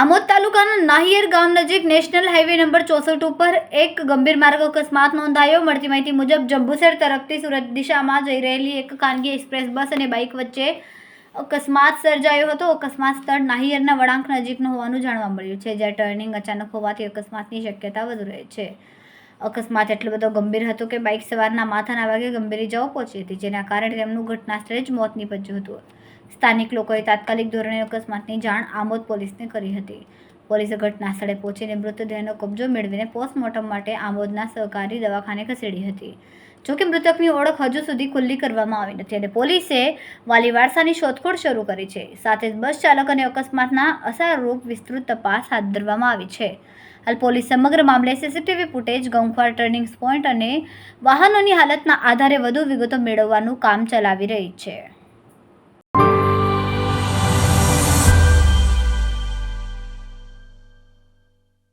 આમોદ તાલુકાના નાહિયર ગામ નજીક નેશનલ હાઈવે નંબર ચોસઠ ઉપર એક ગંભીર માર્ગ અકસ્માત નોંધાયો. મળતી માહિતી મુજબ જંબુસર તરફથી સુરત દિશામાં જઈ રહેલી એક ખાનગી એક્સપ્રેસ બસ અને બાઇક વચ્ચે અકસ્માત સર્જાયો હતો. અકસ્માત સ્થળ નાહિયરના વળાંક નજીકનું હોવાનું જાણવા મળ્યું છે, જ્યાં ટર્નિંગ અચાનક હોવાથી અકસ્માતની શક્યતા વધુ રહે છે. અકસ્માત એટલો બધો ગંભીર હતો કે બાઇક સવારના માથાના ભાગે ગંભીર ઇજાઓ પહોંચી હતી, જેના કારણે તેમનું ઘટના સ્થળે જ મોત નીપજ્યું હતું. સ્થાનિક લોકોએ તાત્કાલિક ધોરણે અકસ્માતની જાણ આમોદ પોલીસને કરી હતી. પોલીસે ઘટના સ્થળે પહોંચીને મૃતદેહનો કબજો મેળવીને પોસ્ટમોર્ટમ માટે આમોદના સહકારી દવાખાને ખસેડી હતી. જોકે મૃતકની ઓળખ હજુ સુધી ખુલ્લી કરવામાં આવી નથી અને પોલીસે વાલી વારસાની શોધખોળ શરૂ કરી છે. સાથે જ બસ ચાલક અને અકસ્માતના અસરરૂપ વિસ્તૃત તપાસ હાથ ધરવામાં આવી છે. હાલ પોલીસ સમગ્ર મામલે સીસીટીવી ફૂટેજ ગંખવાર ટર્નિંગ પોઈન્ટ અને વાહનોની હાલતના આધારે વધુ વિગતો મેળવવાનું કામ ચલાવી રહી છે.